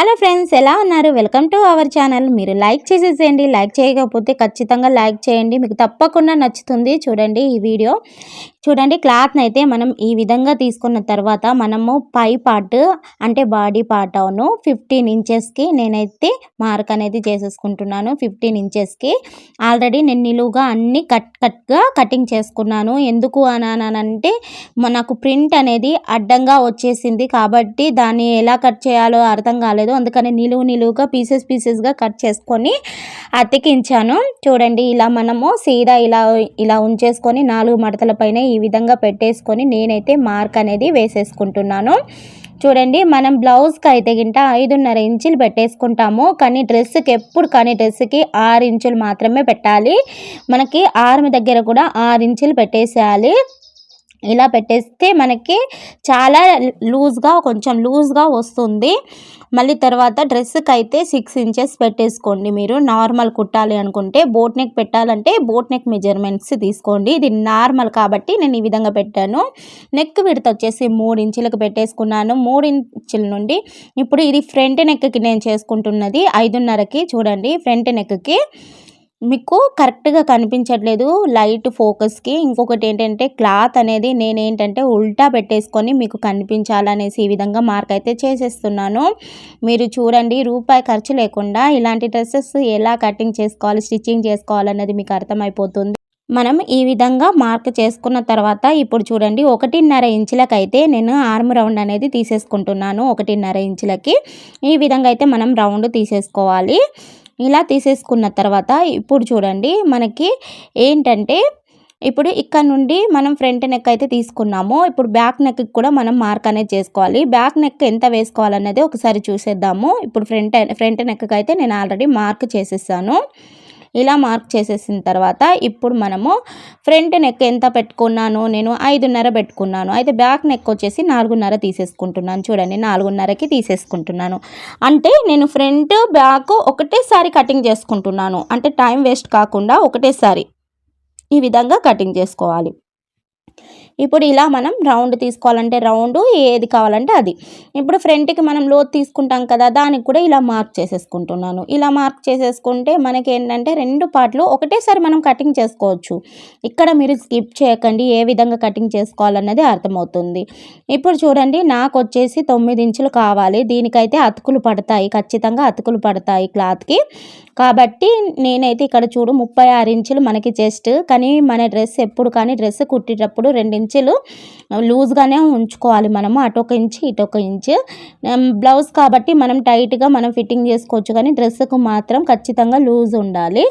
Hello friends ఎలా ఉన్నారు? Welcome to our channel మీరు లైక్ చేసేసేయండి. లైక్ చేయకపోతే ఖచ్చితంగా లైక్ చేయండి. మీకు తప్పకుండా నచ్చుతుంది. చూడండి ఈ వీడియో చూడండి క్లాత్ని అయితే మనం ఈ విధంగా తీసుకున్న తర్వాత మనము పై పార్ట్ అంటే బాడీ పార్ట్ అవును ఫిఫ్టీన్ ఇంచెస్కి నేనైతే మార్క్ అనేది చేసేసుకుంటున్నాను ఫిఫ్టీన్ ఇంచెస్కి. ఆల్రెడీ నేను నిలువుగా అన్ని కట్ కట్గా కటింగ్ చేసుకున్నాను. ఎందుకు అనంటే నాకు ప్రింట్ అనేది అడ్డంగా వచ్చేసింది కాబట్టి దాన్ని ఎలా కట్ చేయాలో అర్థం కాలేదు. అందుకని నిలువు నిలువుగా పీసెస్ పీసెస్గా కట్ చేసుకొని అతికించాను. చూడండి ఇలా మనము సీదా ఇలా ఇలా ఉంచేసుకొని నాలుగు మడతల పైన ఈ విధంగా పెట్టేసుకొని నేనైతే మార్క్ అనేది వేసేసుకుంటున్నాను. చూడండి మనం బ్లౌజ్కి అయితే గింట ఐదున్నర ఇంచులు పెట్టేసుకుంటాము. కానీ డ్రెస్కి ఎప్పుడు కానీ డ్రెస్కి ఆరు ఇంచులు మాత్రమే పెట్టాలి. మనకి ఆర్మ్ దగ్గర కూడా ఆరు ఇంచులు పెట్టేసేయాలి. ఇలా పెట్టేస్తే మనకి చాలా లూజ్గా కొంచెం లూజ్గా వస్తుంది. మళ్ళీ తర్వాత డ్రెస్కి అయితే సిక్స్ ఇంచెస్ పెట్టేసుకోండి మీరు. నార్మల్ కుట్టాలి అనుకుంటే బోట్ నెక్ పెట్టాలంటే బోట్ నెక్ మెజర్మెంట్స్ తీసుకోండి. ఇది నార్మల్ కాబట్టి నేను ఈ విధంగా పెట్టాను. నెక్ విడత వచ్చేసి మూడు ఇంచులకు పెట్టేసుకున్నాను. మూడు ఇంచుల నుండి ఇప్పుడు ఇది ఫ్రంట్ నెక్కి నేను చేసుకుంటున్నది ఐదున్నరకి చూడండి. ఫ్రంట్ నెక్కి మీకు కరెక్ట్గా కనిపించట్లేదు లైట్ ఫోకస్కి. ఇంకొకటి ఏంటంటే క్లాత్ అనేది నేను ఏంటంటే ఉల్టా పెట్టేసుకొని మీకు కనిపించాలనేసి ఈ విధంగా మార్క్ అయితే చేసేస్తున్నాను. మీరు చూడండి రూపాయి ఖర్చు లేకుండా ఇలాంటి డ్రెస్సెస్ ఎలా కటింగ్ చేసుకోవాలి స్టిచ్చింగ్ చేసుకోవాలనేది మీకు అర్థమైపోతుంది. మనం ఈ విధంగా మార్క్ చేసుకున్న తర్వాత ఇప్పుడు చూడండి ఒకటిన్నర ఇంచులకైతే నేను ఆర్మ్ రౌండ్ అనేది తీసేసుకుంటున్నాను ఒకటిన్నర ఇంచులకి. ఈ విధంగా అయితే మనం రౌండ్ తీసేసుకోవాలి. ఇలా తీసేసుకున్న తర్వాత ఇప్పుడు చూడండి మనకి ఏంటంటే ఇప్పుడు ఇక్కడ నుండి మనం ఫ్రంట్ నెక్ అయితే తీసుకున్నాము. ఇప్పుడు బ్యాక్ నెక్కి కూడా మనం మార్క్ అనేది చేసుకోవాలి. బ్యాక్ నెక్ ఎంత వేసుకోవాలనేది ఒకసారి చూసేద్దాము. ఇప్పుడు ఫ్రంట్ ఫ్రంట్ నెక్కి అయితే నేను ఆల్రెడీ మార్క్ చేసేసాను. ఇలా మార్క్ చేసేసిన తర్వాత ఇప్పుడు మనము ఫ్రంట్ నెక్ ఎంత పెట్టుకున్నాను నేను ఐదున్నర పెట్టుకున్నాను. అయితే బ్యాక్ నెక్ వచ్చేసి నాలుగున్నర తీసేసుకుంటున్నాను. చూడండి నాలుగున్నరకి తీసేసుకుంటున్నాను. అంటే నేను ఫ్రంట్ బ్యాక్ ఒకటేసారి కటింగ్ చేసుకుంటున్నాను. అంటే టైం వేస్ట్ కాకుండా ఒకటేసారి ఈ విధంగా కటింగ్ చేసుకోవాలి. ఇప్పుడు ఇలా మనం రౌండ్ తీసుకోవాలంటే రౌండ్ ఏది కావాలంటే అది. ఇప్పుడు ఫ్రంట్కి మనం లోత్ తీసుకుంటాం కదా దానికి కూడా ఇలా మార్క్ చేసేసుకుంటున్నాను. ఇలా మార్క్ చేసేసుకుంటే మనకి ఏంటంటే రెండు పార్ట్లు ఒకటేసారి మనం కటింగ్ చేసుకోవచ్చు. ఇక్కడ మీరు స్కిప్ చేయకండి ఏ విధంగా కటింగ్ చేసుకోవాలన్నది అర్థమవుతుంది. ఇప్పుడు చూడండి నాకు వచ్చేసి తొమ్మిది ఇంచులు కావాలి. దీనికైతే అతుకులు పడతాయి ఖచ్చితంగా అతుకులు పడతాయి క్లాత్కి. కాబట్టి నేనైతే ఇక్కడ చూడు ముప్పై ఆరు ఇంచులు మనకి జస్ట్ కానీ మన డ్రెస్ ఎప్పుడు కానీ డ్రెస్ కుట్టేటప్పుడు రెండు ఇంచులు లూజ్గానే ఉంచుకోవాలి మనము. అటొక ఇంచు ఇటొక ఇంచు. బ్లౌజ్ కాబట్టి మనం టైట్గా మనం ఫిట్టింగ్ చేసుకోవచ్చు కానీ డ్రెస్సుకు మాత్రం ఖచ్చితంగా లూజ్ ఉండాలి.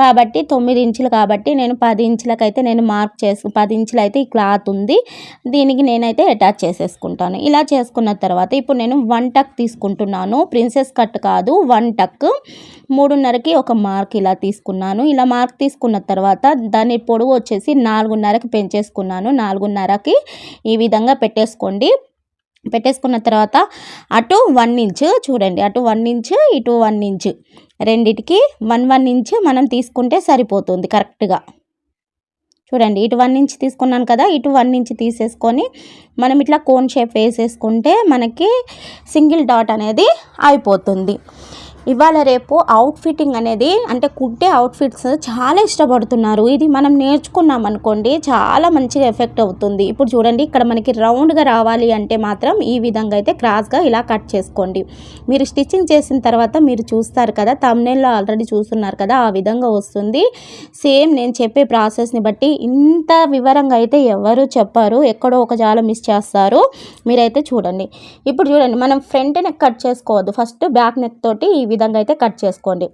కాబట్టి తొమ్మిది ఇంచులు కాబట్టి నేను పది ఇంచులకైతే నేను మార్క్ చేసు పది ఇంచులు అయితే ఈ క్లాత్ ఉంది. దీనికి నేనైతే అటాచ్ చేసేసుకుంటాను. ఇలా చేసుకున్న తర్వాత ఇప్పుడు నేను వన్ టక్ తీసుకుంటున్నాను. ప్రిన్సెస్ కట్ కాదు వన్ టక్. మూడు మూడున్నరకి ఒక మార్క్ ఇలా తీసుకున్నాను. ఇలా మార్క్ తీసుకున్న తర్వాత దాని పొడవు వచ్చేసి నాలుగున్నరకి పెంచేసుకున్నాను. నాలుగున్నరకి ఈ విధంగా పెట్టేసుకోండి. పెట్టేసుకున్న తర్వాత అటు వన్ ఇంచ్ చూడండి. అటు వన్ ఇంచ్ ఇటు వన్ ఇంచ్. రెండిటికి వన్ వన్ ఇంచ్ మనం తీసుకుంటే సరిపోతుంది కరెక్ట్గా. చూడండి. ఇటు వన్ ఇంచ్ తీసుకున్నాను కదా ఇటు వన్ ఇంచ్ తీసేసుకొని మనం ఇట్లా కోన్ షేప్ వేసేసుకుంటే మనకి సింగిల్ డాట్ అనేది అయిపోతుంది. ఇవాళ రేపు అవుట్ ఫిట్టింగ్ అనేది అంటే కుట్టే అవుట్ఫిట్స్ చాలా ఇష్టపడుతున్నారు. ఇది మనం నేర్చుకున్నాం అనుకోండి చాలా మంచిగా ఎఫెక్ట్ అవుతుంది. ఇప్పుడు చూడండి ఇక్కడ మనకి రౌండ్గా రావాలి అంటే మాత్రం ఈ విధంగా అయితే క్రాస్గా ఇలా కట్ చేసుకోండి. మీరు స్టిచ్చింగ్ చేసిన తర్వాత మీరు చూస్తారు కదా తమ్నేల్లో ఆల్రెడీ చూస్తున్నారు కదా ఆ విధంగా వస్తుంది. సేమ్ నేను చెప్పే ప్రాసెస్ని బట్టి ఇంత వివరంగా అయితే ఎవరు చెప్పారు ఎక్కడో ఒక జాల మిస్ చేస్తారు. మీరైతే చూడండి. ఇప్పుడు చూడండి మనం ఫ్రంట్ నెక్ కట్ చేసుకోవద్దు. ఫస్ట్ బ్యాక్ నెక్ తోటి ఈ విధంగా అయితే కట్ చేసుకోండి.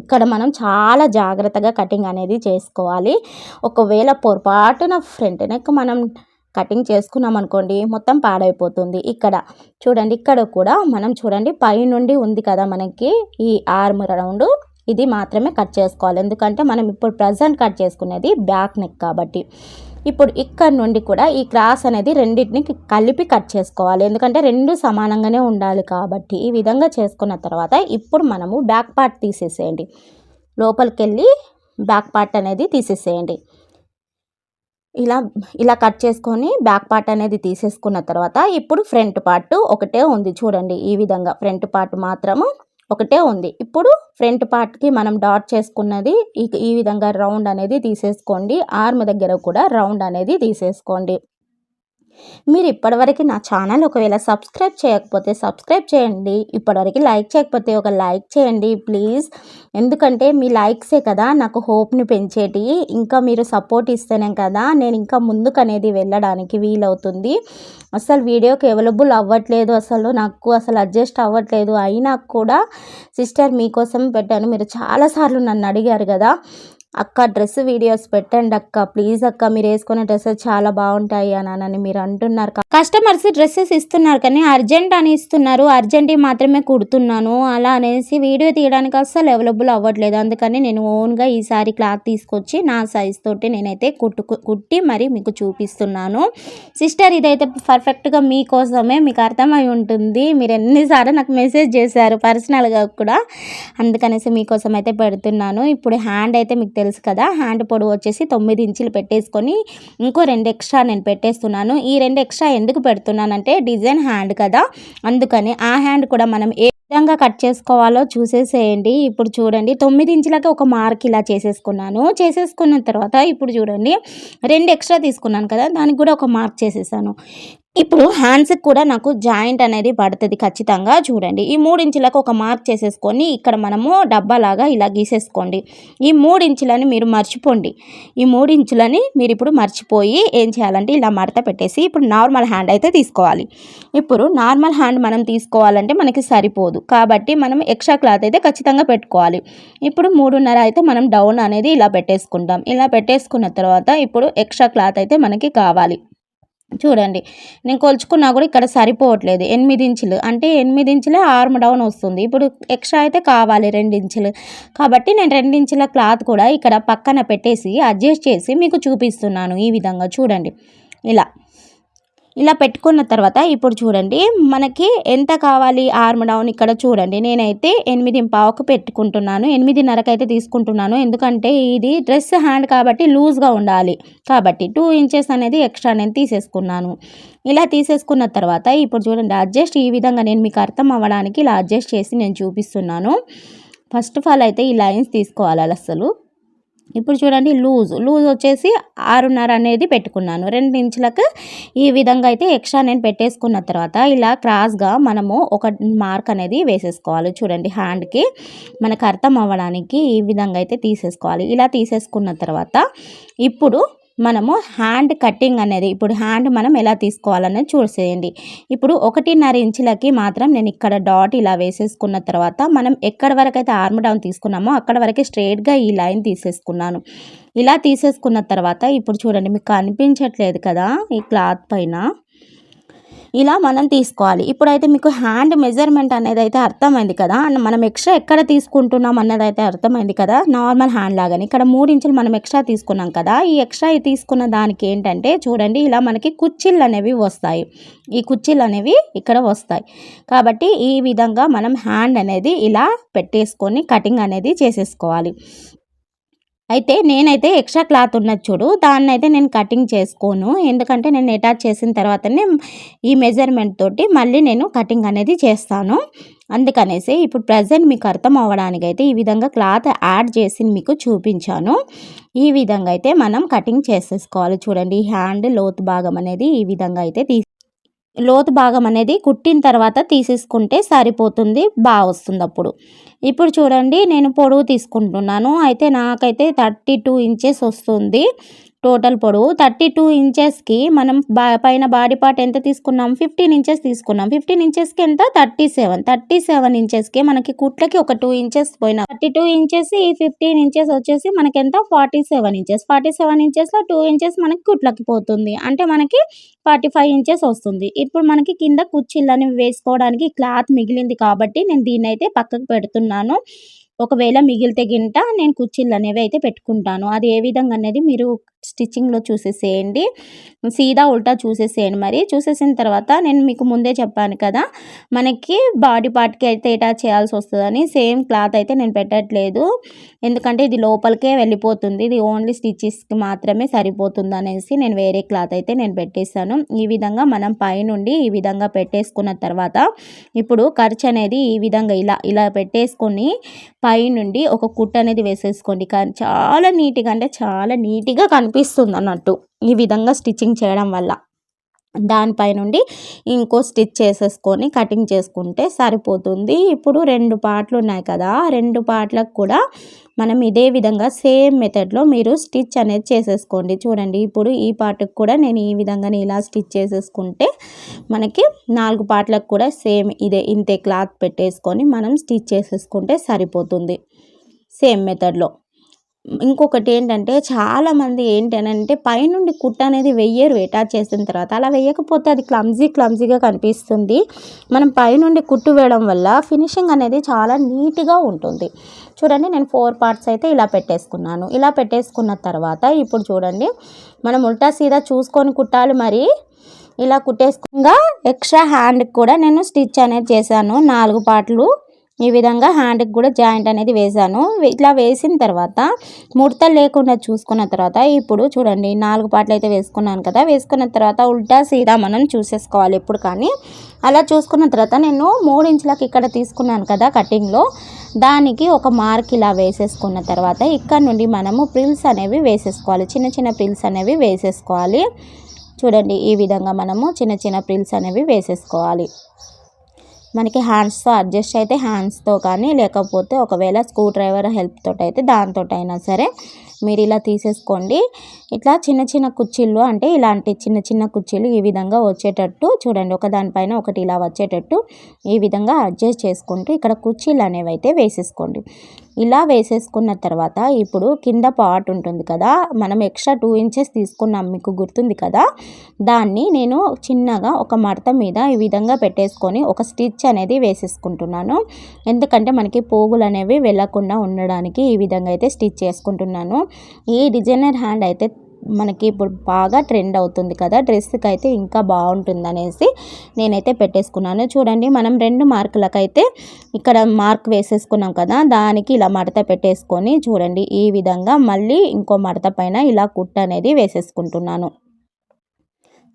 ఇక్కడ మనం చాలా జాగ్రత్తగా కటింగ్ అనేది చేసుకోవాలి. ఒకవేళ పొరపాటున ఫ్రంట్ నెక్ మనం కటింగ్ చేసుకున్నాం అనుకోండి మొత్తం పాడైపోతుంది. ఇక్కడ చూడండి ఇక్కడ కూడా మనం చూడండి పైనుండి ఉంది కదా మనకి ఈ ఆర్మ్ రౌండ్. ఇది మాత్రమే కట్ చేసుకోవాలి. ఎందుకంటే మనం ఇప్పుడు ప్రజెంట్ కట్ చేసుకునేది బ్యాక్ నెక్ కాబట్టి. ఇప్పుడు ఇక్కడ నుండి కూడా ఈ క్రాస్ అనేది రెండింటిని కలిపి కట్ చేసుకోవాలి. ఎందుకంటే రెండు సమానంగానే ఉండాలి కాబట్టి ఈ విధంగా చేసుకున్న తర్వాత ఇప్పుడు మనము బ్యాక్ పార్ట్ తీసేసేయండి. లోపలికి వెళ్ళి బ్యాక్ పార్ట్ అనేది తీసేసేయండి. ఇలా ఇలా కట్ చేసుకొని బ్యాక్ పార్ట్ అనేది తీసేసుకున్న తర్వాత ఇప్పుడు ఫ్రంట్ పార్ట్ ఒకటే ఉంది చూడండి. ఈ విధంగా ఫ్రంట్ పార్ట్ మాత్రము ఒకటే ఉంది. ఇప్పుడు ఫ్రంట్ పార్ట్కి మనం డాట్ చేసుకున్నది ఈ ఈ విధంగా రౌండ్ అనేది తీసేసుకోండి. ఆర్మ్ దగ్గర కూడా రౌండ్ అనేది తీసేసుకోండి. మీరు ఇప్పటివరకు నా ఛానల్ ఒకవేళ సబ్స్క్రైబ్ చేయకపోతే సబ్స్క్రైబ్ చేయండి. ఇప్పటివరకు లైక్ చేయకపోతే ఒక లైక్ చేయండి ప్లీజ్. ఎందుకంటే మీ లైక్సే కదా నాకు హోప్ని పెంచేటి. ఇంకా మీరు సపోర్ట్ ఇస్తేనే కదా నేను ఇంకా ముందుకు అనేది వెళ్ళడానికి వీలవుతుంది. అసలు వీడియోకి అవైలబుల్ అవ్వట్లేదు అసలు నాకు అసలు అడ్జస్ట్ అవ్వట్లేదు. అయినా కూడా సిస్టర్ మీకోసం పెట్టాను. మీరు చాలాసార్లు నన్ను అడిగారు కదా అక్క డ్రెస్ వీడియోస్ పెట్టండి అక్క ప్లీజ్ అక్క మీరు వేసుకునే డ్రెస్సెస్ చాలా బాగుంటాయి అని మీరు అంటున్నారు. కస్టమర్స్ డ్రెస్సెస్ ఇస్తున్నారు కానీ అర్జెంట్ అని ఇస్తున్నారు అర్జెంట్ మాత్రమే కుడుతున్నాను అలా అనేసి వీడియో తీయడానికి అస్సలు అవైలబుల్ అవ్వట్లేదు. అందుకని నేను ఓన్గా ఈసారి క్లాత్ తీసుకొచ్చి నా సైజ్ తోటి నేనైతే కుట్టు కుట్టి మరి మీకు చూపిస్తున్నాను. సిస్టర్ ఇదైతే పర్ఫెక్ట్గా మీకోసమే మీకు అర్థమై ఉంటుంది. మీరు ఎన్నిసార్లు నాకు మెసేజ్ చేశారు పర్సనల్గా కూడా. అందుకనేసి మీకోసం అయితే పెడుతున్నాను. ఇప్పుడు హ్యాండ్ అయితే మీకు తెలుసు కదా హ్యాండ్ పొడవు వచ్చేసి తొమ్మిది ఇంచులు పెట్టేసుకొని ఇంకో రెండు ఎక్స్ట్రా నేను పెట్టేస్తున్నాను. ఈ రెండు ఎక్స్ట్రా ఎందుకు పెడుతున్నానంటే డిజైన్ హ్యాండ్ కదా. అందుకని ఆ హ్యాండ్ కూడా మనం ఏ విధంగా కట్ చేసుకోవాలో చూసేసేయండి. ఇప్పుడు చూడండి తొమ్మిది ఇంచులకి ఒక మార్క్ ఇలా చేసేసుకున్నాను. చేసేసుకున్న తర్వాత ఇప్పుడు చూడండి రెండు ఎక్స్ట్రా తీసుకున్నాను కదా దానికి కూడా ఒక మార్క్ చేసేసాను. ఇప్పుడు హ్యాండ్స్కి కూడా నాకు జాయింట్ అనేది పడుతుంది ఖచ్చితంగా చూడండి. ఈ మూడించులకు ఒక మార్క్ చేసేసుకొని ఇక్కడ మనము డబ్బాలాగా ఇలా గీసేసుకోండి. ఈ మూడు ఇంచులని మీరు మర్చిపోండి. ఈ మూడు ఇంచులని మీరు ఇప్పుడు మర్చిపోయి ఏం చేయాలంటే ఇలా మడత పెట్టేసి ఇప్పుడు నార్మల్ హ్యాండ్ అయితే తీసుకోవాలి. ఇప్పుడు నార్మల్ హ్యాండ్ మనం తీసుకోవాలంటే మనకి సరిపోదు. కాబట్టి మనం ఎక్స్ట్రా క్లాత్ అయితే ఖచ్చితంగా పెట్టుకోవాలి. ఇప్పుడు మూడున్నర అయితే మనం డౌన్ అనేది ఇలా పెట్టేసుకుంటాం. ఇలా పెట్టేసుకున్న తర్వాత ఇప్పుడు ఎక్స్ట్రా క్లాత్ అయితే మనకి కావాలి. చూడండి. నేను కొలుచుకున్నా కూడా ఇక్కడ సరిపోవట్లేదు. ఎనిమిది ఇంచులు. అంటే ఎనిమిది ఇంచులే ఆర్మ్ డౌన్ వస్తుంది. ఇప్పుడు ఎక్స్ట్రా అయితే కావాలి రెండు ఇంచులు. కాబట్టి నేను రెండు ఇంచుల క్లాత్ కూడా ఇక్కడ పక్కన పెట్టేసి అడ్జస్ట్ చేసి మీకు చూపిస్తున్నాను ఈ విధంగా. చూడండి. ఇలా. ఇలా పెట్టుకున్న తర్వాత ఇప్పుడు చూడండి మనకి ఎంత కావాలి ఆర్మ్ డౌన్ ఇక్కడ చూడండి. నేనైతే ఎనిమిది పావుకు పెట్టుకుంటున్నాను ఎనిమిదిన్నరకు అయితే తీసుకుంటున్నాను. ఎందుకంటే ఇది డ్రెస్ హ్యాండ్ కాబట్టి లూజ్గా ఉండాలి. కాబట్టి టూ ఇంచెస్ అనేది ఎక్స్ట్రా నేను తీసేసుకున్నాను. ఇలా తీసేసుకున్న తర్వాత ఇప్పుడు చూడండి అడ్జస్ట్ ఈ విధంగా నేను మీకు అర్థం అవ్వడానికి ఇలా అడ్జస్ట్ చేసి నేను చూపిస్తున్నాను. ఫస్ట్ ఆఫ్ ఆల్ అయితే ఈ లైన్స్ తీసుకోవాలి అసలు. ఇప్పుడు చూడండి లూజ్. లూజ్ వచ్చేసి ఆరున్నర అనేది పెట్టుకున్నాను. రెండు ఇంచులకు ఈ విధంగా అయితే ఎక్స్ట్రా నేను పెట్టేసుకున్న తర్వాత ఇలా క్రాస్గా మనము ఒక మార్క్ అనేది వేసేసుకోవాలి. చూడండి హ్యాండ్కి మనకు అర్థం అవ్వడానికి ఈ విధంగా అయితే తీసేసుకోవాలి. ఇలా తీసేసుకున్న తర్వాత ఇప్పుడు మనము హ్యాండ్ కటింగ్ అనేది ఇప్పుడు హ్యాండ్ మనం ఎలా తీసుకోవాలనేది చూసేయండి. ఇప్పుడు ఒకటిన్నర ఇంచులకి మాత్రం నేను ఇక్కడ డాట్ ఇలా వేసేసుకున్న తర్వాత మనం ఎక్కడి వరకు అయితే ఆర్మ్ డౌన్ తీసుకున్నామో అక్కడ వరకు స్ట్రైట్గా ఈ లైన్ తీసేసుకున్నాను. ఇలా తీసేసుకున్న తర్వాత ఇప్పుడు చూడండి మీకు కనిపించట్లేదు కదా ఈ క్లాత్ పైన. ఇలా మనం తీసుకోవాలి. ఇప్పుడైతే మీకు హ్యాండ్ మెజర్మెంట్ అనేది అయితే అర్థమైంది కదా? మనం ఎక్స్ట్రా ఎక్కడ తీసుకుంటున్నాం అన్నది అయితే అర్థమైంది కదా? నార్మల్ హ్యాండ్ లాగానే. ఇక్కడ మూడు ఇంచులు మనం ఎక్స్ట్రా తీసుకున్నాం కదా? ఈ ఎక్స్ట్రా తీసుకున్న దానికి ఏంటంటే చూడండి ఇలా మనకి కుర్చీలు అనేవి వస్తాయి. ఈ కుర్చీలు అనేవి ఇక్కడ వస్తాయి. కాబట్టి ఈ విధంగా మనం హ్యాండ్ అనేది ఇలా పెట్టేసుకొని కటింగ్ అనేది చేసేసుకోవాలి. అయితే నేనైతే ఎక్స్ట్రా క్లాత్ ఉన్నది చూడు దాన్ని అయితే నేను కటింగ్ చేసుకోను. ఎందుకంటే నేను అటాచ్ చేసిన తర్వాతనే ఈ మెజర్మెంట్ తోటి మళ్ళీ నేను కటింగ్ అనేది చేస్తాను. అందుకనేసి ఇప్పుడు ప్రజెంట్ మీకు అర్థం అవ్వడానికి అయితే ఈ విధంగా క్లాత్ యాడ్ చేసి మీకు చూపించాను. ఈ విధంగా అయితే మనం కటింగ్ చేసేసుకోవాలి. చూడండి హ్యాండ్ లోతు భాగం అనేది ఈ విధంగా అయితే తీ లోతు భాగం అనేది కుట్టిన తర్వాత తీసేసుకుంటే సరిపోతుంది బాగా వస్తుంది అప్పుడు. ఇప్పుడు చూడండి నేను పొడవు తీసుకుంటున్నాను. అయితే నాకైతే థర్టీ టూ ఇంచెస్ వస్తుంది. టోటల్ పొడవు థర్టీ టూ ఇంచెస్కి మనం బా పైన బాడీ పార్ట్ ఎంత తీసుకున్నాం? ఫిఫ్టీన్ ఇంచెస్ తీసుకున్నాం. ఫిఫ్టీన్ ఇంచెస్కి ఎంత? Thirty seven. థర్టీ సెవెన్ ఇంచెస్కి మనకి కుట్లకి ఒక టూ ఇంచెస్ పోయినా. థర్టీ టూ ఇంచెస్ ఈ ఫిఫ్టీన్ ఇంచెస్ వచ్చేసి మనకి ఎంత? Forty seven inches. Forty seven ఇంచెస్లో two inches మనకి కుట్లకి పోతుంది. అంటే మనకి ఫార్టీ ఫైవ్ ఇంచెస్ వస్తుంది. ఇప్పుడు మనకి కింద కుర్చీలని వేసుకోవడానికి క్లాత్ మిగిలింది కాబట్టి నేను దీన్ని అయితే పక్కకు పెడుతున్నాను. ఒకవేళ మిగిలితే గింట నేను కుర్చీలు అనేవి అయితే పెట్టుకుంటాను. అది ఏ విధంగా అనేది మీరు స్టిచ్చింగ్లో చూసేసేయండి. సీదా ఉల్టా చూసేసేయండి మరి. చూసేసిన తర్వాత నేను మీకు ముందే చెప్పాను కదా మనకి బాడీ పార్ట్కి అయితే అటాచ్ చేయాల్సి వస్తుందని సేమ్ క్లాత్ అయితే నేను పెట్టట్లేదు. ఎందుకంటే ఇది లోపలికే వెళ్ళిపోతుంది. ఇది ఓన్లీ స్టిచ్చెస్కి మాత్రమే సరిపోతుంది అనేసి నేను వేరే క్లాత్ అయితే నేను పెట్టేశాను. ఈ విధంగా మనం పైనుండి ఈ విధంగా పెట్టేసుకున్న తర్వాత ఇప్పుడు ఖర్చు అనేది ఈ విధంగా ఇలా ఇలా పెట్టేసుకొని పైనుండి ఒక కుట్ట అనేది వేసేసుకోండి. కానీ చాలా నీట్గా అంటే చాలా నీట్గా కనిపిస్తుంది అన్నట్టు ఈ విధంగా స్టిచ్చింగ్ చేయడం వల్ల. దానిపై నుండి ఇంకో స్టిచ్ చేసేసుకొని కటింగ్ చేసుకుంటే సరిపోతుంది. ఇప్పుడు రెండు పార్ట్లు ఉన్నాయి కదా రెండు పార్ట్లకు కూడా మనం ఇదే విధంగా సేమ్ మెథడ్లో మీరు స్టిచ్ అనేది చేసేసుకోండి. చూడండి ఇప్పుడు ఈ పార్ట్కి కూడా నేను ఈ విధంగా ఇలా స్టిచ్ చేసేసుకుంటే మనకి నాలుగు పార్ట్లకు కూడా సేమ్ ఇదే ఇంతే క్లాత్ పెట్టేసుకొని మనం స్టిచ్ చేసేసుకుంటే సరిపోతుంది. సేమ్ మెథడ్లో. ఇంకొకటి ఏంటంటే చాలామంది ఏంటనంటే పైనుండి కుట్ట అనేది వెయ్యరు అటాచ్ చేసిన తర్వాత. అలా వేయకపోతే అది క్లమ్జీ క్లమ్జీగా కనిపిస్తుంది. మనం పైనుండి కుట్టు వేయడం వల్ల ఫినిషింగ్ అనేది చాలా నీట్గా ఉంటుంది. చూడండి నేను ఫోర్ పార్ట్స్ అయితే ఇలా పెట్టేసుకున్నాను. ఇలా పెట్టేసుకున్న తర్వాత ఇప్పుడు చూడండి మనం ఉల్టా సీదా చూసుకొని కుట్టాలి మరి. ఇలా కుట్టేసుకుంగా ఎక్స్ట్రా హ్యాండ్కి కూడా నేను స్టిచ్ అనేది చేశాను. నాలుగు పార్ట్లు ఈ విధంగా హ్యాండ్కి కూడా జాయింట్ అనేది వేసాను ఇట్లా వేసిన తర్వాత ముడత లేకుండా చూసుకున్న తర్వాత ఇప్పుడు చూడండి నాలుగు పాటలు అయితే వేసుకున్నాను కదా వేసుకున్న తర్వాత ఉల్టా సీదా మనం చూసేసుకోవాలి ఎప్పుడు కానీ. అలా చూసుకున్న తర్వాత నేను మూడు ఇంచులకు ఇక్కడ తీసుకున్నాను కదా కటింగ్లో దానికి ఒక మార్క్ ఇలా వేసేసుకున్న తర్వాత ఇక్కడ నుండి మనము ప్రిల్స్ అనేవి వేసేసుకోవాలి. చిన్న చిన్న ప్రిల్స్ అనేవి వేసేసుకోవాలి. చూడండి ఈ విధంగా మనము చిన్న చిన్న ప్రిల్స్ అనేవి వేసేసుకోవాలి. మనకి హ్యాండ్స్తో అడ్జస్ట్ అయితే హ్యాండ్స్తో కానీ లేకపోతే ఒకవేళ స్క్రూ డ్రైవర్ హెల్ప్తో అయితే దాంతో అయినా సరే మీరు ఇలా తీసేసుకోండి. ఇట్లా చిన్న చిన్న కుర్చీలు అంటే ఇలాంటి చిన్న చిన్న కుర్చీలు ఈ విధంగా వచ్చేటట్టు చూడండి ఒక దానిపైన ఒకటి ఇలా వచ్చేటట్టు ఈ విధంగా అడ్జస్ట్ చేసుకుంటూ ఇక్కడ కుర్చీలు అనేవి అయితే వేసేసుకోండి. ఇలా వేసేసుకున్న తర్వాత ఇప్పుడు కింద పార్ట్ ఉంటుంది కదా మనం ఎక్స్ట్రా టూ ఇంచెస్ తీసుకున్నాం మీకు గుర్తుంది కదా? దాన్ని నేను చిన్నగా ఒక మడత మీద ఈ విధంగా పెట్టేసుకొని ఒక స్టిచ్ అనేది వేసేసుకుంటున్నాను. ఎందుకంటే మనకి పోగులు అనేవి వెళ్ళకుండా ఉండడానికి ఈ విధంగా అయితే స్టిచ్ చేసుకుంటున్నాను. ఈ డిజైనర్ హ్యాండ్ అయితే మనకి ఇప్పుడు బాగా ట్రెండ్ అవుతుంది కదా డ్రెస్కి అయితే ఇంకా బాగుంటుంది అనేసి నేనైతే పెట్టేసుకున్నాను. చూడండి మనం రెండు మార్కులకైతే ఇక్కడ మార్క్ వేసేసుకున్నాం కదా దానికి ఇలా మడత పెట్టేసుకొని చూడండి ఈ విధంగా మళ్ళీ ఇంకో మడత పైన ఇలా కుట్ట అనేది వేసేసుకుంటున్నాను.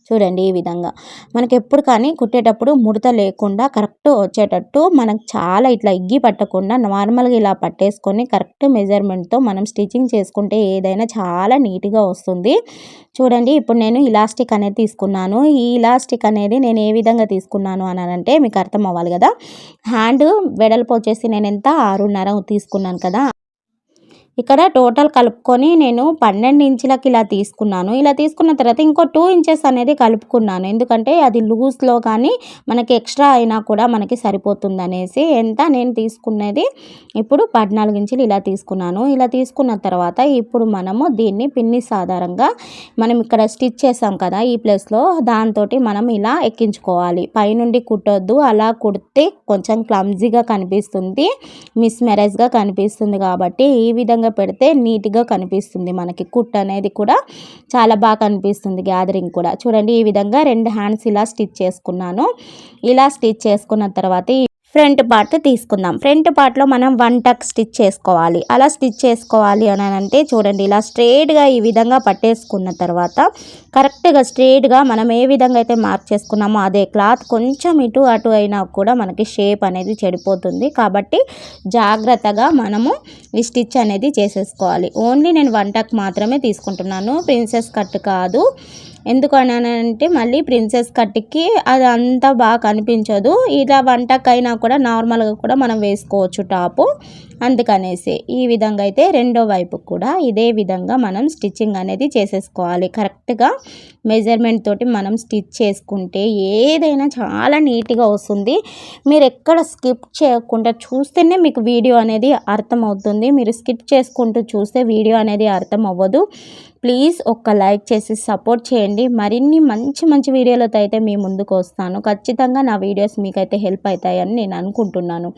చూడండి ఈ విధంగా. మనకి ఎప్పుడు కానీ కుట్టేటప్పుడు ముడత లేకుండా కరెక్ట్ వచ్చేటట్టు మనకు చాలా ఇట్లా ఇగ్గి పట్టకుండా నార్మల్గా ఇలా పట్టేసుకొని కరెక్ట్ మెజర్మెంట్తో మనం స్టిచ్చింగ్ చేసుకుంటే ఏదైనా చాలా నీట్గా వస్తుంది. చూడండి ఇప్పుడు నేను ఇలాస్టిక్ అనేది తీసుకున్నాను. ఈ ఇలాస్టిక్ అనేది నేను ఏ విధంగా తీసుకున్నాను అని అంటే మీకు అర్థం అవ్వాలి కదా. హ్యాండ్ వెడల్పు వచ్చేసి నేను ఎంత? ఆరున్నర తీసుకున్నాను కదా. ఇక్కడ టోటల్ కలుపుకొని నేను పన్నెండు ఇంచులకి ఇలా తీసుకున్నాను. ఇలా తీసుకున్న తర్వాత ఇంకో టూ ఇంచెస్ అనేది కలుపుకున్నాను. ఎందుకంటే అది లూజ్లో కానీ మనకి ఎక్స్ట్రా అయినా కూడా మనకి సరిపోతుంది అనేసి ఎంత నేను తీసుకునేది ఇప్పుడు పద్నాలుగు ఇంచులు ఇలా తీసుకున్నాను. ఇలా తీసుకున్న తర్వాత ఇప్పుడు మనము దీన్ని పిన్ని సాధారణంగా మనం ఇక్కడ స్టిచ్ చేసాం కదా ఈ ప్లేస్లో దాంతో మనం ఇలా ఎక్కించుకోవాలి. పైనుండి కుట్టొద్దు అలా కుడితే కొంచెం క్లమ్జీగా కనిపిస్తుంది మిస్ మ్యారేజ్గా కనిపిస్తుంది కాబట్టి ఈ విధంగా విధంగా పెడితే నీట్గా కనిపిస్తుంది మనకి. కుట్ అనేది కూడా చాలా బాగా కనిపిస్తుంది గ్యాదరింగ్ కూడా. చూడండి ఈ విధంగా రెండు హ్యాండ్స్ ఇలా స్టిచ్ చేసుకున్నాను. ఇలా స్టిచ్ చేసుకున్న తర్వాత ఫ్రంట్ పార్ట్ తీసుకుందాం. ఫ్రంట్ పార్ట్లో మనం వన్ టక్ స్టిచ్ చేసుకోవాలి. అలా స్టిచ్ చేసుకోవాలి అని అంటే చూడండి ఇలా స్ట్రేట్గా ఈ విధంగా పట్టేసుకున్న తర్వాత కరెక్ట్గా స్ట్రేట్గా మనం ఏ విధంగా అయితే మార్క్ చేసుకున్నామో అదే క్లాత్ కొంచెం ఇటు అటు అయినా కూడా మనకి షేప్ అనేది చెడిపోతుంది. కాబట్టి జాగ్రత్తగా మనము ఈ స్టిచ్ అనేది చేసేసుకోవాలి. ఓన్లీ నేను వన్ టక్ మాత్రమే తీసుకుంటున్నాను. ప్రిన్సెస్ కట్ కాదు. ఎందుకు అంటే మళ్ళీ ప్రిన్సెస్ కట్కి అది అంతా బాగా కనిపించదు. ఇలా వంటకైనా కూడా నార్మల్గా కూడా మనం వేసుకోవచ్చు టాపు. అందుకనేసి ఈ విధంగా అయితే రెండో వైపు కూడా ఇదే విధంగా మనం స్టిచ్చింగ్ అనేది చేసేసుకోవాలి. కరెక్ట్గా మెజర్మెంట్ తోటి మనం స్టిచ్ చేసుకుంటే ఏదైనా చాలా నీట్గా వస్తుంది. మీరు ఎక్కడ స్కిప్ చేయకుండా చూస్తేనే మీకు వీడియో అనేది అర్థమవుతుంది. మీరు స్కిప్ చేసుకుంటూ చూస్తే వీడియో అనేది అర్థం అవ్వదు ప్లీజ్ ఒక్క లైక్ చేసి సపోర్ట్ చేయండి. మరిన్ని మంచి మంచి వీడియోలతో అయితే మీ ముందుకు వస్తాను. ఖచ్చితంగా నా వీడియోస్ మీకైతే హెల్ప్ అవుతాయని నేను అనుకుంటున్నాను.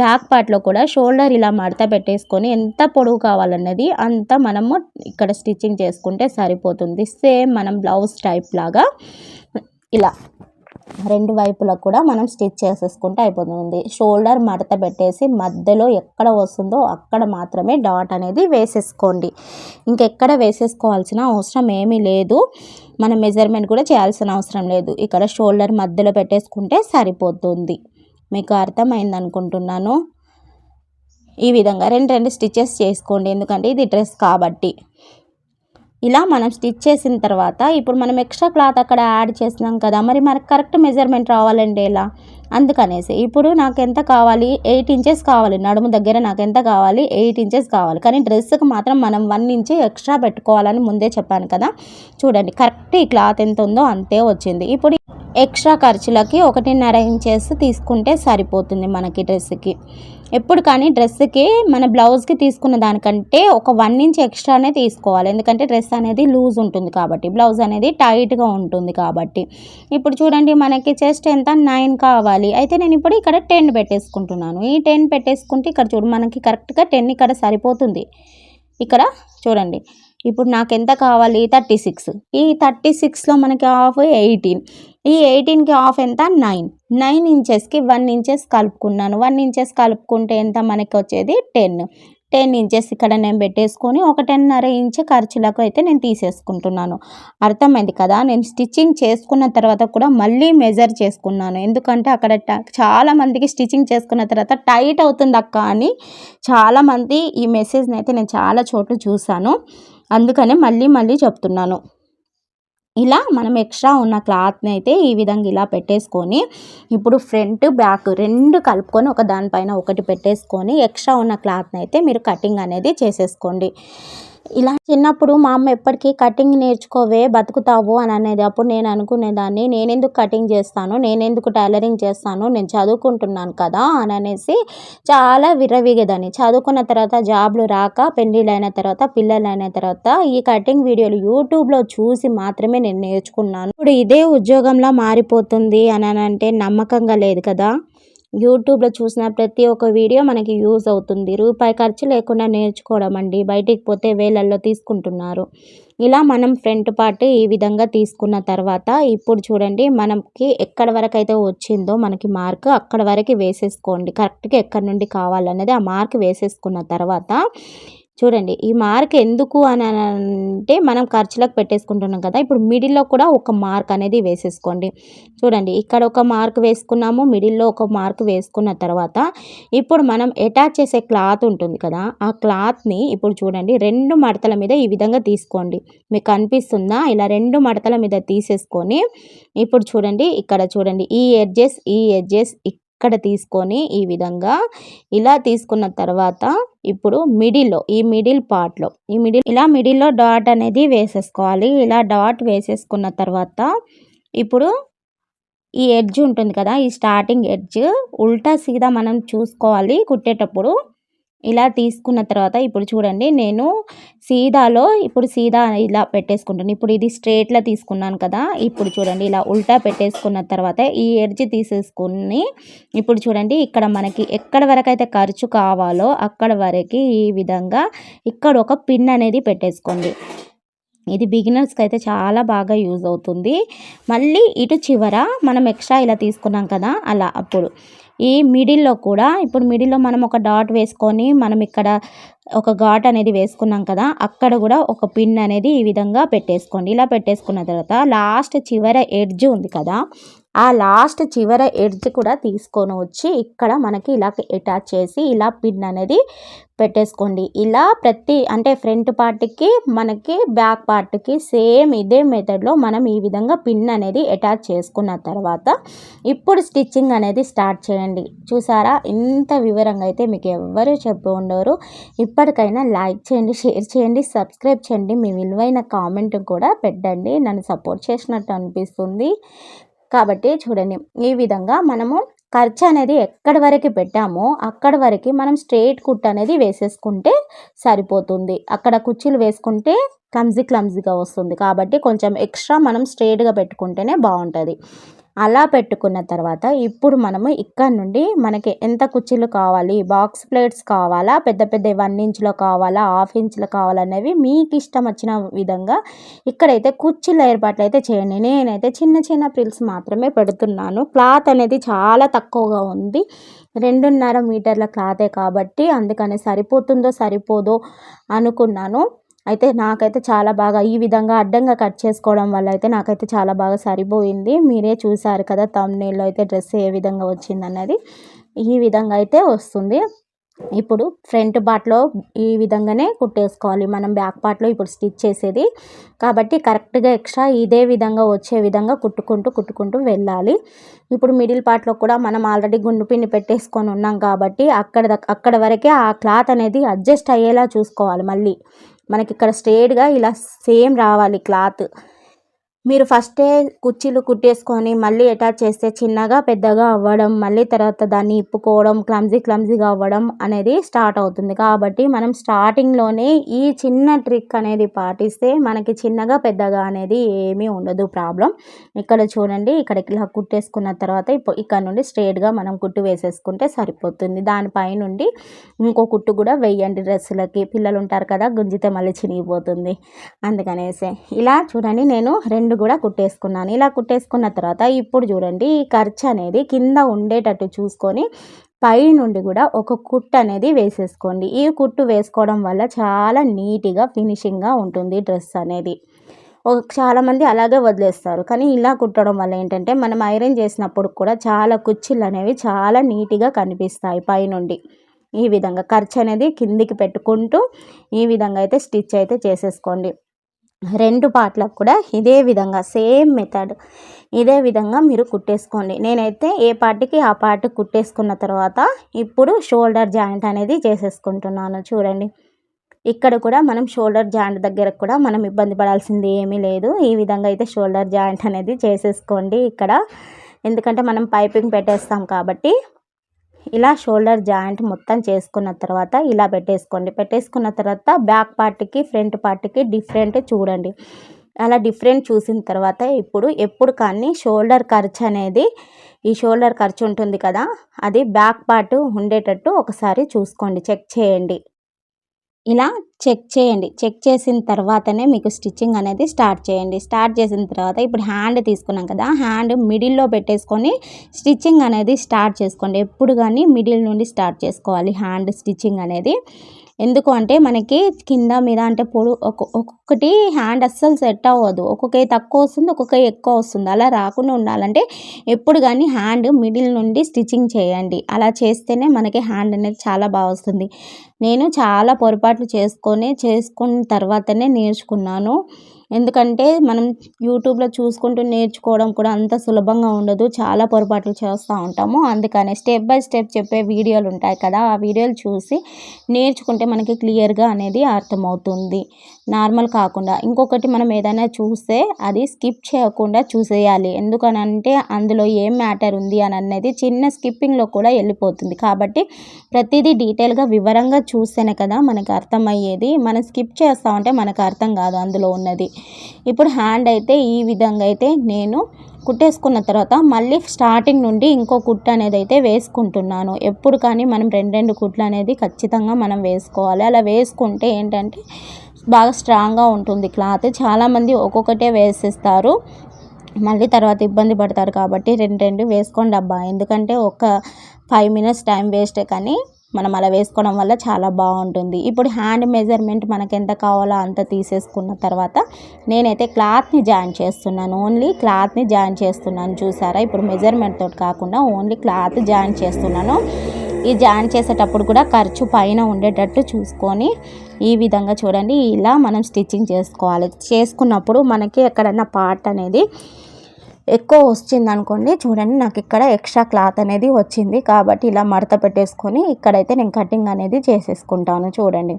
బ్యాక్ పార్ట్లో కూడా షోల్డర్ ఇలా మడత పెట్టేసుకొని ఎంత పొడవు కావాలన్నది అంత మనము ఇక్కడ స్టిచ్చింగ్ చేసుకుంటే సరిపోతుంది. సేమ్ మనం బ్లౌజ్ టైప్ లాగా ఇలా రెండు వైపులకు కూడా మనం స్టిచ్ చేసేసుకుంటే అయిపోతుంది. షోల్డర్ మడత పెట్టేసి మధ్యలో ఎక్కడ వస్తుందో అక్కడ మాత్రమే డాట్ అనేది వేసేసుకోండి. ఇంకెక్కడ వేసేసుకోవాల్సిన అవసరం ఏమీ లేదు. మనం మెజర్మెంట్ కూడా చేయాల్సిన అవసరం లేదు. ఇక్కడ షోల్డర్ మధ్యలో పెట్టేసుకుంటే సరిపోతుంది. మీకు అర్థమైంది అనుకుంటున్నాను ఈ విధంగా రెండు రెండు స్టిచెస్ చేసుకోండి. ఎందుకంటే ఇది డ్రెస్ కాబట్టి. ఇలా మనం స్టిచ్ చేసిన తర్వాత ఇప్పుడు మనం ఎక్స్ట్రా క్లాత్ అక్కడ యాడ్ చేసినాం కదా మరి మనకు కరెక్ట్ మెజర్మెంట్ రావాలండి ఎలా? అందుకనేసి ఇప్పుడు నాకు ఎంత కావాలి? ఎయిట్ ఇంచెస్ కావాలి. నడుము దగ్గర నాకు ఎంత కావాలి? ఎయిట్ ఇంచెస్ కావాలి. కానీ డ్రెస్కి మాత్రం మనం వన్ ఇంచ్ ఎక్స్ట్రా పెట్టుకోవాలని ముందే చెప్పాను కదా. చూడండి కరెక్ట్ ఈ క్లాత్ ఎంత ఉందో అంతే వచ్చింది. ఇప్పుడు ఎక్స్ట్రా ఖర్చులకి ఒకటిన్నర ఇంచెస్ తీసుకుంటే సరిపోతుంది మనకి డ్రెస్కి ఎప్పుడు కానీ డ్రెస్కి మన బ్లౌజ్కి తీసుకున్న దానికంటే ఒక వన్ ఇంచ్ ఎక్స్ట్రానే తీసుకోవాలి. ఎందుకంటే డ్రెస్ అనేది లూజ్ ఉంటుంది కాబట్టి బ్లౌజ్ అనేది టైట్గా ఉంటుంది కాబట్టి. ఇప్పుడు చూడండి మనకి చెస్ట్ ఎంత? నైన్ కావాలి. అయితే నేను ఇప్పుడు ఇక్కడ టెన్ పెట్టేసుకుంటున్నాను. ఈ టెన్ పెట్టేసుకుంటే ఇక్కడ చూడు మనకి కరెక్ట్గా టెన్ ఇక్కడ సరిపోతుంది. ఇక్కడ చూడండి ఇప్పుడు నాకు ఎంత కావాలి? Thirty six. ఈ థర్టీ సిక్స్లో మనకి హాఫ్ ఎయిటీన్. ఈ ఎయిటీన్కి హాఫ్ ఎంత? నైన్. నైన్ ఇంచెస్కి వన్ ఇంచెస్ కలుపుకున్నాను. వన్ ఇంచెస్ కలుపుకుంటే ఎంత మనకి వచ్చేది? టెన్. టెన్ ఇంచెస్ ఇక్కడ నేను పెట్టేసుకొని ఒక టెన్నర ఇంచ్ ఖర్చులకు అయితే నేను తీసేసుకుంటున్నాను. అర్థమైంది కదా? నేను స్టిచ్చింగ్ చేసుకున్న తర్వాత కూడా మళ్ళీ మెజర్ చేసుకున్నాను. ఎందుకంటే అక్కడ చాలా మందికి స్టిచ్చింగ్ చేసుకున్న తర్వాత టైట్ అవుతుంది అక్క అని చాలామంది ఈ మెసేజ్ని అయితే నేను చాలా చోట్ల చూశాను. అందుకనే మళ్ళీ మళ్ళీ చెప్తున్నాను. ఇలా మనం ఎక్స్ట్రా ఉన్న క్లాత్ని అయితే ఈ విధంగా ఇలా పెట్టేసుకొని ఇప్పుడు ఫ్రంట్ బ్యాక్ రెండు కలుపుకొని ఒక దానిపైన ఒకటి పెట్టేసుకొని ఎక్స్ట్రా ఉన్న క్లాత్ని అయితే మీరు కటింగ్ అనేది చేసేసుకోండి. ఇలా చిన్నప్పుడు మా అమ్మ ఎప్పటికీ కటింగ్ నేర్చుకోవే బతుకుతావు అని అనేది అప్పుడు నేను అనుకునేదాన్ని నేనెందుకు కటింగ్ చేస్తాను నేనెందుకు టైలరింగ్ చేస్తాను నేను చదువుకుంటున్నాను కదా అని అనేసి చాలా విర్రవీగేదాన్ని. చదువుకున్న తర్వాత జాబ్లు రాక పెళ్ళిళ్ళు అయిన తర్వాత పిల్లలు అయిన తర్వాత ఈ కటింగ్ వీడియోలు యూట్యూబ్లో చూసి మాత్రమే నేను నేర్చుకున్నాను. ఇప్పుడు ఇదే ఉద్యోగంలా మారిపోతుంది అని అంటే నమ్మకంగా లేదు కదా. యూట్యూబ్లో చూసిన ప్రతి ఒక్క వీడియో మనకి యూజ్ అవుతుంది. రూపాయి ఖర్చు లేకుండా నేర్చుకోవడం అండి. బయటికి పోతే వేలల్లో తీసుకుంటున్నారు. ఇలా మనం ఫ్రంట్ పార్ట్ ఈ విధంగా తీసుకున్న తర్వాత ఇప్పుడు చూడండి మనకి ఎక్కడ వరకు అయితే వచ్చిందో మనకి మార్క్ అక్కడ వరకు వేసేసుకోండి. కరెక్ట్గా ఎక్కడి నుండి కావాలన్నది ఆ మార్క్ వేసేసుకున్న తర్వాత చూడండి ఈ మార్క్ ఎందుకు అని అంటే మనం ఖర్చులకు పెట్టేసుకుంటున్నాం కదా ఇప్పుడు మిడిల్లో కూడా ఒక మార్క్ అనేది వేసేసుకోండి. చూడండి ఇక్కడ ఒక మార్క్ వేసుకున్నాము మిడిల్లో ఒక మార్క్ వేసుకున్న తర్వాత ఇప్పుడు మనం అటాచ్ చేసే క్లాత్ ఉంటుంది కదా ఆ క్లాత్ని ఇప్పుడు చూడండి రెండు మడతల మీద ఈ విధంగా తీసుకోండి. మీకు కనిపిస్తుందా ఇలా రెండు మడతల మీద తీసేసుకొని ఇప్పుడు చూడండి ఇక్కడ చూడండి ఈ ఎడ్జెస్ ఈ ఎడ్జెస్ ఇక్కడ తీసుకొని ఈ విధంగా ఇలా తీసుకున్న తర్వాత ఇప్పుడు మిడిల్లో ఈ మిడిల్ పార్ట్లో ఈ మిడిల్ ఇలా మిడిల్లో డాట్ అనేది వేసేసుకోవాలి. ఇలా డాట్ వేసేసుకున్న తర్వాత ఇప్పుడు ఈ ఎడ్జ్ ఉంటుంది కదా ఈ స్టార్టింగ్ ఎడ్జ్. ఉల్టా సీదా మనం చూసుకోవాలి కుట్టేటప్పుడు. ఇలా తీసుకున్న తర్వాత ఇప్పుడు చూడండి నేను సీదాలో ఇప్పుడు సీదా ఇలా పెట్టేసుకుంటాను ఇప్పుడు ఇది స్ట్రేట్లో తీసుకున్నాను కదా ఇప్పుడు చూడండి ఇలా ఉల్టా పెట్టేసుకున్న తర్వాత ఈ ఎడ్జ్ తీసేసుకుని ఇప్పుడు చూడండి ఇక్కడ మనకి ఎక్కడ వరకు అయితే ఖర్చు కావాలో అక్కడ వరకు ఈ విధంగా ఇక్కడ ఒక పిన్ అనేది పెట్టేసుకోండి. ఇది బిగినర్స్కి అయితే చాలా బాగా యూజ్ అవుతుంది. మళ్ళీ ఇటు చివర మనం ఎక్స్ట్రా ఇలా తీసుకున్నాం కదా అలా అప్పుడు ఈ మిడిల్లో కూడా ఇప్పుడు మిడిల్లో మనం ఒక డాట్ వేసుకొని మనం ఇక్కడ ఒక ఘాట్ అనేది వేసుకున్నాం కదా అక్కడ కూడా ఒక పిన్ అనేది ఈ విధంగా పెట్టేసుకోండి. ఇలా పెట్టేసుకున్న తర్వాత లాస్ట్ చివర ఎడ్జ్ ఉంది కదా ఆ లాస్ట్ చివర ఎడ్జ్ కూడా తీసుకొని వచ్చి ఇక్కడ మనకి ఇలా అటాచ్ చేసి ఇలా పిన్ అనేది పెట్టేసుకోండి. ఇలా ప్రతి అంటే ఫ్రంట్ పార్ట్కి మనకి బ్యాక్ పార్ట్కి సేమ్ ఇదే మెథడ్లో మనం ఈ విధంగా పిన్ అనేది అటాచ్ చేసుకున్న తర్వాత ఇప్పుడు స్టిచ్చింగ్ అనేది స్టార్ట్ చేయండి. చూసారా? ఇంత వివరంగా అయితే మీకు ఎవ్వరు చెప్పి ఉండరు. ఇప్పటికైనా లైక్ చేయండి షేర్ చేయండి సబ్స్క్రైబ్ చేయండి. మీ విలువైన కామెంట్ కూడా పెట్టండి. నన్ను సపోర్ట్ చేసినట్టు అనిపిస్తుంది. కాబట్టి చూడండి ఈ విధంగా మనము ఖర్చు అనేది ఎక్కడి వరకు పెట్టామో అక్కడి వరకు మనం స్ట్రేట్ కుట్ అనేది వేసేసుకుంటే సరిపోతుంది. అక్కడ కుర్చీలు వేసుకుంటే క్లమ్జీ క్లమ్జీగా వస్తుంది. కాబట్టి కొంచెం ఎక్స్ట్రా మనం స్ట్రేట్గా పెట్టుకుంటేనే బాగుంటుంది. అలా పెట్టుకున్న తర్వాత ఇప్పుడు మనము ఇక్కడ నుండి మనకి ఎంత కుర్చీలు కావాలి బాక్స్ ప్లేట్స్ కావాలా పెద్ద పెద్ద వన్ ఇంచ్లో కావాలా హాఫ్ ఇంచ్లో కావాలనేవి మీకు ఇష్టం వచ్చిన విధంగా ఇక్కడైతే కుర్చీల ఏర్పాట్లు అయితే చేయండి. నేనైతే చిన్న చిన్న ప్రిల్స్ మాత్రమే పెడుతున్నాను. క్లాత్ అనేది చాలా తక్కువగా ఉంది. రెండున్నర మీటర్ల క్లాతే కాబట్టి అందుకని సరిపోతుందో సరిపోదో అనుకున్నాను. అయితే నాకైతే చాలా బాగా ఈ విధంగా అడ్డంగా కట్ చేసుకోవడం వల్ల అయితే నాకైతే చాలా బాగా సరిపోయింది. మీరే చూసారు కదా తమ్నేల్లో అయితే డ్రెస్ ఏ విధంగా వచ్చిందన్నది. ఈ విధంగా అయితే వస్తుంది. ఇప్పుడు ఫ్రంట్ పార్ట్లో ఈ విధంగానే కుట్టేసుకోవాలి. మనం బ్యాక్ పార్ట్లో ఇప్పుడు స్టిచ్ చేసేది. కాబట్టి కరెక్ట్గా ఎక్స్ట్రా ఇదే విధంగా వచ్చే విధంగా కుట్టుకుంటూ కుట్టుకుంటూ వెళ్ళాలి. ఇప్పుడు మిడిల్ పార్ట్లో కూడా మనం ఆల్రెడీ గుండు పిండి పెట్టేసుకొని ఉన్నాం కాబట్టి అక్కడ అక్కడ వరకే ఆ క్లాత్ అనేది అడ్జస్ట్ అయ్యేలా చూసుకోవాలి మళ్ళీ. మనకి ఇక్కడ స్ట్రేట్గా ఇలా సేమ్ రావాలి క్లాత్. మీరు ఫస్టే కుర్చీలు కుట్టేసుకొని మళ్ళీ అటాచ్ చేస్తే చిన్నగా పెద్దగా అవ్వడం మళ్ళీ తర్వాత దాన్ని ఇప్పుకోవడం క్లమ్జీ క్లమ్జీగా అవ్వడం అనేది స్టార్ట్ అవుతుంది. కాబట్టి మనం స్టార్టింగ్లోనే ఈ చిన్న ట్రిక్ అనేది పాటిస్తే మనకి చిన్నగా పెద్దగా అనేది ఏమీ ఉండదు ప్రాబ్లం. ఇక్కడ చూడండి ఇక్కడ ఇలా కుట్టేసుకున్న తర్వాత ఇక్కడ నుండి స్ట్రేట్గా మనం కుట్టు వేసేసుకుంటే సరిపోతుంది. దానిపై నుండి ఇంకో కుట్టు కూడా వెయ్యండి డ్రెస్సులకి. పిల్లలు ఉంటారు కదా గుంజితే మళ్ళీ చినిగిపోతుంది. అందుకనేసి. ఇలా చూడండి నేను రెండు కూడా కుట్టేసుకున్నాను. ఇలా కుట్టేసుకున్న తర్వాత ఇప్పుడు చూడండి ఈ ఖర్చు అనేది కింద ఉండేటట్టు చూసుకొని పై నుండి కూడా ఒక కుట్టు అనేది వేసేసుకోండి. ఈ కుట్టు వేసుకోవడం వల్ల చాలా నీట్గా ఫినిషింగ్గా ఉంటుంది డ్రెస్ అనేది. చాలామంది అలాగే వదిలేస్తారు. కానీ ఇలా కుట్టడం వల్ల ఏంటంటే మనం ఐరన్ చేసినప్పుడు కూడా చాలా కుర్చీలు అనేవి చాలా నీట్గా కనిపిస్తాయి పైనుండి. ఈ విధంగా ఖర్చు అనేది కిందికి పెట్టుకుంటూ ఈ విధంగా అయితే స్టిచ్ అయితే చేసేసుకోండి. రెండు పార్ట్లకు కూడా ఇదే విధంగా సేమ్ మెథడ్. ఇదే విధంగా మీరు కుట్టేసుకోండి. నేనైతే ఏ పార్ట్కి ఆ పార్ట్ కుట్టేసుకున్న తర్వాత ఇప్పుడు షోల్డర్ జాయింట్ అనేది చేసేసుకుంటున్నాను. చూడండి. ఇక్కడ కూడా మనం షోల్డర్ జాయింట్ దగ్గర కూడా మనం ఇబ్బంది పడాల్సింది ఏమీ లేదు. ఈ విధంగా అయితే షోల్డర్ జాయింట్ అనేది చేసేసుకోండి ఇక్కడ. ఎందుకంటే మనం పైపింగ్ పెట్టేస్తాం కాబట్టి ఇలా షోల్డర్ జాయింట్ మొత్తం చేసుకున్న తర్వాత ఇలా పెట్టేసుకోండి. పెట్టేసుకున్న తర్వాత బ్యాక్ పార్ట్కి ఫ్రంట్ పార్ట్కి డిఫరెంట్ చూడండి. అలా డిఫరెంట్ చూసిన తర్వాత ఇప్పుడు ఎప్పుడు కానీ షోల్డర్ ఖర్చు అనేది ఈ షోల్డర్ ఖర్చు ఉంటుంది కదా అది బ్యాక్ పార్ట్ ఉండేటట్టు ఒకసారి చూసుకోండి. చెక్ చేయండి. ఇలా చెక్ చేయండి. చెక్ చేసిన తర్వాతనే మీకు స్టిచ్చింగ్ అనేది స్టార్ట్ చేయండి. స్టార్ట్ చేసిన తర్వాత ఇప్పుడు హ్యాండ్ తీసుకున్నాం కదా హ్యాండ్ మిడిల్లో పెట్టేసుకొని స్టిచ్చింగ్ అనేది స్టార్ట్ చేసుకోండి. ఎప్పుడు కానీ మిడిల్ నుండి స్టార్ట్ చేసుకోవాలి హ్యాండ్ స్టిచ్చింగ్ అనేది. ఎందుకు అంటే మనకి కింద మీద అంటే పొడు ఒక్కొక్కటి హ్యాండ్ అస్సలు సెట్ అవ్వదు. ఒక్కొక్క తక్కువ వస్తుంది ఒక్కొక్క ఎక్కువ వస్తుంది. అలా రాకుండా ఉండాలంటే ఎప్పుడు కానీ హ్యాండ్ మిడిల్ నుండి స్టిచ్చింగ్ చేయండి. అలా చేస్తేనే మనకి హ్యాండ్ అనేది చాలా బాగా వస్తుంది. నేను చాలా పొరపాట్లు చేసుకొని చేసుకున్న తర్వాతనే నేర్చుకున్నాను. ఎందుకంటే మనం యూట్యూబ్లో చూసుకుంటూ నేర్చుకోవడం కూడా అంత సులభంగా ఉండదు. చాలా పొరపాట్లు చేస్తూ ఉంటాము. అందుకనే స్టెప్ బై స్టెప్ చెప్పే వీడియోలు ఉంటాయి కదా ఆ వీడియోలు చూసి నేర్చుకుంటే మనకి క్లియర్గా అనేది అర్థమవుతుంది. నార్మల్ కాకుండా. ఇంకొకటి మనం ఏదైనా చూస్తే అది స్కిప్ చేయకుండా చూసేయాలి. ఎందుకనంటే అందులో ఏం మ్యాటర్ ఉంది అని అనేది చిన్న స్కిప్పింగ్లో కూడా వెళ్ళిపోతుంది. కాబట్టి ప్రతిదీ డీటెయిల్గా వివరంగా చూస్తేనే కదా మనకు అర్థమయ్యేది. మనం స్కిప్ చేస్తామంటే మనకు అర్థం కాదు అందులో ఉన్నది. ఇప్పుడు హ్యాండ్ అయితే ఈ విధంగా అయితే నేను కుట్టేసుకున్న తర్వాత మళ్ళీ స్టార్టింగ్ నుండి ఇంకో కుట్టు అనేది అయితే వేసుకుంటున్నాను. ఎప్పుడు కానీ మనం రెండు రెండు కుట్లు అనేది ఖచ్చితంగా మనం వేసుకోవాలి. అలా వేసుకుంటే ఏంటంటే బాగా స్ట్రాంగ్గా ఉంటుంది క్లాత్. చాలామంది ఒక్కొక్కటే వేసేస్తారు. మళ్ళీ తర్వాత ఇబ్బంది పడతారు కాబట్టి రెండు రెండు వేసుకోండి అబ్బా. ఎందుకంటే ఒక ఫైవ్ మినిట్స్ టైం వేస్టే కానీ మనం అలా వేసుకోవడం వల్ల చాలా బాగుంటుంది. ఇప్పుడు హ్యాండ్ మెజర్మెంట్ మనకు ఎంత కావాలో అంత తీసేసుకున్న తర్వాత నేనైతే క్లాత్ని జాయిన్ చేస్తున్నాను. ఓన్లీ క్లాత్ని జాయిన్ చేస్తున్నాను. చూసారా? ఇప్పుడు మెజర్మెంట్ తోటి కాకుండా ఓన్లీ క్లాత్ జాయిన్ చేస్తున్నాను. ఈ జాయిన్ చేసేటప్పుడు కూడా ఖర్చు పైన ఉండేటట్టు చూసుకొని ఈ విధంగా చూడండి. ఇలా మనం స్టిచ్చింగ్ చేసుకోవాలి. చేసుకున్నప్పుడు మనకి ఎక్కడన్నా పార్ట్ అనేది ఎక్కువ వచ్చింది అనుకోండి చూడండి నాకు ఇక్కడ ఎక్స్ట్రా క్లాత్ అనేది వచ్చింది కాబట్టి ఇలా మడత పెట్టేసుకొని ఇక్కడైతే నేను కటింగ్ అనేది చేసేసుకుంటాను చూడండి.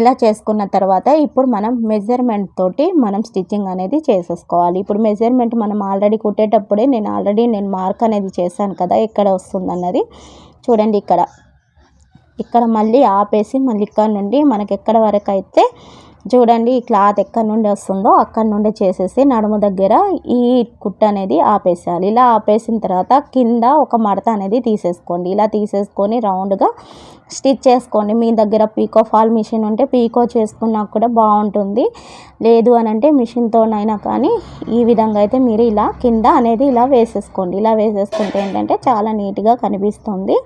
ఇలా చేసుకున్న తర్వాత ఇప్పుడు మనం మెజర్మెంట్ తోటి మనం స్టిచ్చింగ్ అనేది చేసేసుకోవాలి. ఇప్పుడు మెజర్మెంట్ మనం ఆల్రెడీ కుట్టేటప్పుడే నేను ఆల్రెడీ నేను మార్క్ అనేది చేశాను కదా ఎక్కడ వస్తుంది అన్నది చూడండి ఇక్కడ. ఇక్కడ మళ్ళీ ఆపేసి మళ్ళీ ఇక్కడ నుండి మనకి ఎక్కడ వరకు అయితే చూడండి ఈ క్లాత్ ఎక్కడి నుండి వస్తుందో అక్కడి నుండి చేసేసి నడుము దగ్గర ఈ కుట్ట అనేది ఆపేసేయాలి. ఇలా ఆపేసిన తర్వాత కింద ఒక మడత అనేది తీసేసుకోండి. ఇలా తీసేసుకొని రౌండ్గా స్టిచ్ చేసుకోండి. మీ దగ్గర పీకో ఫాల్ మిషన్ ఉంటే పీకో చేసుకున్నా కూడా బాగుంటుంది. లేదు అని అంటే మిషన్తోనైనా కానీ ఈ విధంగా అయితే మీరు ఇలా కింద అనేది ఇలా వేసేసుకోండి. ఇలా వేసేసుకుంటే ఏంటంటే చాలా నీట్గా కనిపిస్తుంది.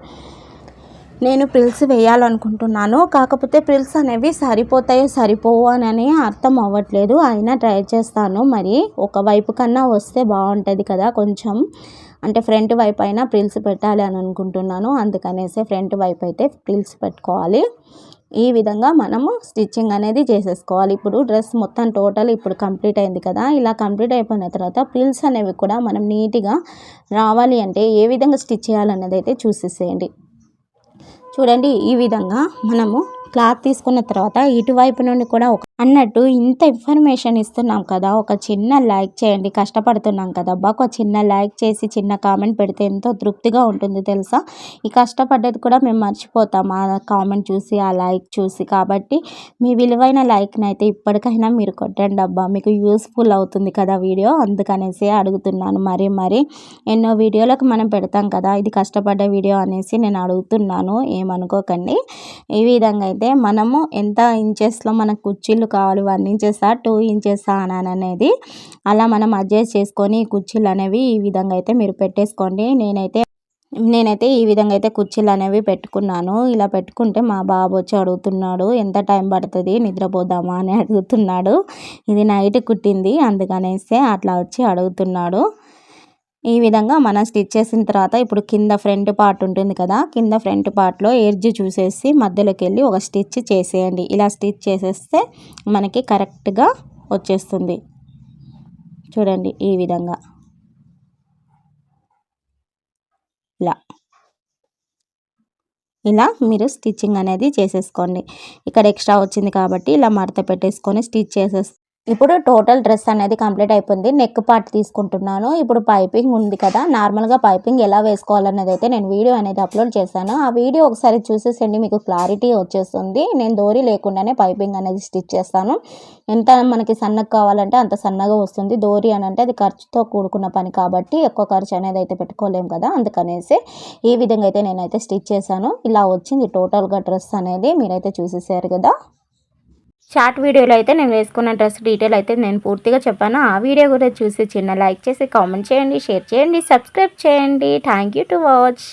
నేను ప్రిల్స్ వేయాలనుకుంటున్నాను. కాకపోతే ప్రిల్స్ అనేవి సరిపోతాయో సరిపోవు అని అర్థం అవ్వట్లేదు. అయినా ట్రై చేస్తాను. మరి ఒక వైపు కన్నా వస్తే బాగుంటుంది కదా కొంచెం. అంటే ఫ్రంట్ వైపు అయినా ప్రిల్స్ పెట్టాలి అని అనుకుంటున్నాను. అందుకనేసి ఫ్రంట్ వైపు అయితే ప్రిల్స్ పెట్టుకోవాలి. ఈ విధంగా మనము స్టిచ్చింగ్ అనేది చేసేసుకోవాలి. ఇప్పుడు డ్రెస్ మొత్తం టోటల్ ఇప్పుడు కంప్లీట్ అయింది కదా. ఇలా కంప్లీట్ అయిపోయిన తర్వాత ప్రిల్స్ అనేవి కూడా మనం నీట్గా రావాలి అంటే ఏ విధంగా స్టిచ్ చేయాలన్నది అయితే చూసేసేయండి. చూడండి ఈ విధంగా మనము క్లాత్ తీసుకున్న తర్వాత ఇటువైపు నుండి కూడా ఒక అన్నట్టు ఇంత ఇన్ఫర్మేషన్ ఇస్తున్నాం కదా ఒక చిన్న లైక్ చేయండి కష్టపడుతున్నాం కదా అబ్బా ఒక చిన్న లైక్ చేసి చిన్న కామెంట్ పెడితే ఎంతో తృప్తిగా ఉంటుంది తెలుసా? ఈ కష్టపడ్డది కూడా మేము మర్చిపోతాం ఆ కామెంట్ చూసి ఆ లైక్ చూసి. కాబట్టి మీ విలువైన లైక్ని అయితే ఇప్పటికైనా మీరు కొట్టండి అబ్బా మీకు యూస్ఫుల్ అవుతుంది కదా వీడియో. అందుకనేసి అడుగుతున్నాను మరి మరి. ఎన్నో వీడియోలకు మనం పెడతాం కదా ఇది కష్టపడ్డ వీడియో అనేసి నేను అడుగుతున్నాను ఏమనుకోకండి. ఈ విధంగా అయితే మనము ఎంత ఇంచెస్లో మనకు కుర్చీలు కావాలి వన్ ఇంచెసా టూ ఇంచెసా అని అనేది అలా మనం అడ్జస్ట్ చేసుకొని కుర్చీలు అనేవి ఈ విధంగా అయితే మీరు పెట్టేసుకోండి. నేనైతే నేనైతే ఈ విధంగా అయితే కుర్చీలు అనేవి పెట్టుకున్నాను. ఇలా పెట్టుకుంటే మా బాబు వచ్చి అడుగుతున్నాడు ఎంత టైం పడుతుంది? నిద్రపోదామా? అని అడుగుతున్నాడు. ఇది నైట్ కుట్టింది అందుకనేసి అట్లా వచ్చి అడుగుతున్నాడు. ఈ విధంగా మనం స్టిచ్ చేసిన తర్వాత ఇప్పుడు కింద ఫ్రంట్ పార్ట్ ఉంటుంది కదా కింద ఫ్రంట్ పార్ట్లో ఎడ్జ్ చూసేసి మధ్యలోకి వెళ్ళి ఒక స్టిచ్ చేసేయండి. ఇలా స్టిచ్ చేసేస్తే మనకి కరెక్ట్గా వచ్చేస్తుంది. చూడండి ఈ విధంగా. ఇలా. ఇలా మీరు స్టిచ్చింగ్ అనేది చేసేసుకోండి. ఇక్కడ ఎక్స్ట్రా వచ్చింది కాబట్టి ఇలా మడత పెట్టేసుకొని స్టిచ్ చేసేస్తే ఇప్పుడు టోటల్ డ్రెస్ అనేది కంప్లీట్ అయిపోయింది. నెక్ పార్ట్ తీసుకుంటున్నాను. ఇప్పుడు పైపింగ్ ఉంది కదా నార్మల్గా పైపింగ్ ఎలా వేసుకోవాలనేది అయితే నేను వీడియో అనేది అప్లోడ్ చేశాను. ఆ వీడియో ఒకసారి చూసేసండి మీకు క్లారిటీ వచ్చేస్తుంది. నేను దోరి లేకుండానే పైపింగ్ అనేది స్టిచ్ చేస్తాను. ఎంత మనకి సన్నగా కావాలంటే అంత సన్నగా వస్తుంది. దోరి అని అంటే అది ఖర్చుతో కూడుకున్న పని కాబట్టి ఎక్కువ ఖర్చు అనేది అయితే పెట్టుకోలేము కదా అందుకనేసి ఈ విధంగా అయితే నేనైతే స్టిచ్ చేశాను. ఇలా వచ్చింది టోటల్గా డ్రెస్ అనేది మీరైతే చూసేసారు కదా. షార్ట్ వీడియోలో అయితే నేను వేసుకున్న డ్రెస్ డీటెయిల్ అయితే నేను పూర్తిగా చెప్పాను. ఆ వీడియో కూడా చూసి చిన్న లైక్ చేసి కామెంట్ చేయండి షేర్ చేయండి సబ్స్క్రైబ్ చేయండి. Thank you to watch